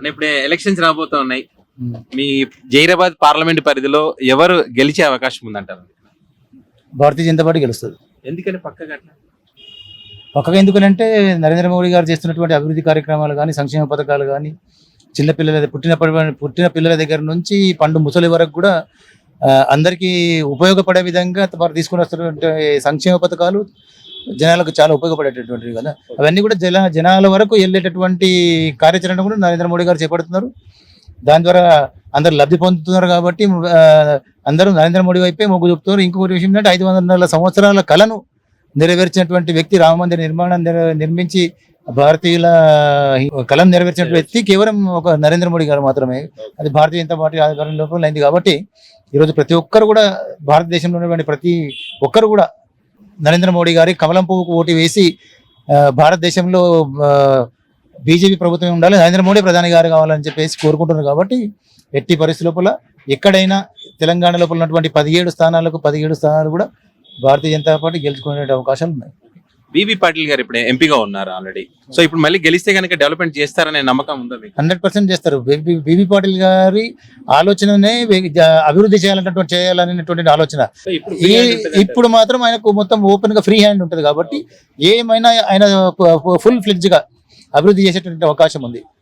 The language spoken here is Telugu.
అంటే ఇప్పుడు ఎలక్షన్స్ రాబోతా ఉన్నాయి మీ జైరాబాద్ పార్లమెంట్ పరిధిలో ఎవరు గెలిచే అవకాశం ఉందంటారు? భారతీయ జనతా పార్టీ గెలుస్తుంది. ఎందుకని పక్కగా? పక్కగా ఎందుకనంటే నరేంద్ర మోడీ గారు చేస్తున్నటువంటి అభివృద్ధి కార్యక్రమాలు కానీ సంక్షేమ పథకాలు కానీ చిన్న పిల్లల పుట్టిన పిల్లల దగ్గర నుంచి పండు ముసలి వరకు కూడా అందరికీ ఉపయోగపడే విధంగా వారు తీసుకుని వస్తున్నటువంటి సంక్షేమ పథకాలు జనాలకు చాలా ఉపయోగపడేటటువంటివి కదా. అవన్నీ కూడా జన జనాల వరకు వెళ్ళేటటువంటి కార్యాచరణ కూడా నరేంద్ర మోడీ గారు చేపడుతున్నారు. దాని ద్వారా అందరు లబ్ధి పొందుతున్నారు కాబట్టి అందరూ నరేంద్ర మోడీ వైపే మొగ్గు చూపుతున్నారు. ఇంకొకటి విషయం ఏంటంటే ఐదు వందల సంవత్సరాల కళను నెరవేర్చినటువంటి వ్యక్తి రామమందిర నిర్మాణం నిర్మించి భారతీయుల కళను నెరవేర్చిన వ్యక్తి కేవలం ఒక నరేంద్ర మోడీ గారు మాత్రమే. అది భారతీయ జనతా పార్టీ ఆధ్వర్యం లోపల అయింది కాబట్టి ఈరోజు ప్రతి ఒక్కరు కూడా భారతదేశంలో ఉన్నటువంటి ప్రతి ఒక్కరు కూడా నరేంద్ర మోడీ గారి కమలం పువ్వుకు ఓటు వేసి భారతదేశంలో బీజేపీ ప్రభుత్వం ఉండాలి నరేంద్ర మోడీ ప్రధాని గారు కావాలని చెప్పేసి కోరుకుంటున్నారు కాబట్టి ఎట్టి పరిస్థితి లోపల ఎక్కడైనా తెలంగాణ లోపల ఉన్నటువంటి పదిహేడు స్థానాలకు పదిహేడు స్థానాలు కూడా భారతీయ జనతా పార్టీ గెలుచుకునే అవకాశాలు ఉన్నాయి. బీబీ పాటిల్ గారు ఇప్పుడు ఎంపీగా ఉన్నారు ఆల్రెడీ సో ఇప్పుడు మళ్ళీ గెలిస్తే కనుక డెవలప్మెంట్ చేస్తారనే నమ్మకం ఉందా మీకు? హండ్రెడ్ పర్సెంట్ చేస్తారు. బీబీ పాటిల్ గారి ఆలోచననే అభివృద్ధి చేయాలన్నటువంటి చేయాలనేటువంటి ఆలోచన. ఇప్పుడు మాత్రం ఆయనకు మొత్తం ఓపెన్గా ఫ్రీ హ్యాండ్ ఉంటుంది కాబట్టి ఏమైనా ఆయన ఫుల్ ఫ్లెడ్జ్గా అభివృద్ధి చేసేటువంటి అవకాశం ఉంది.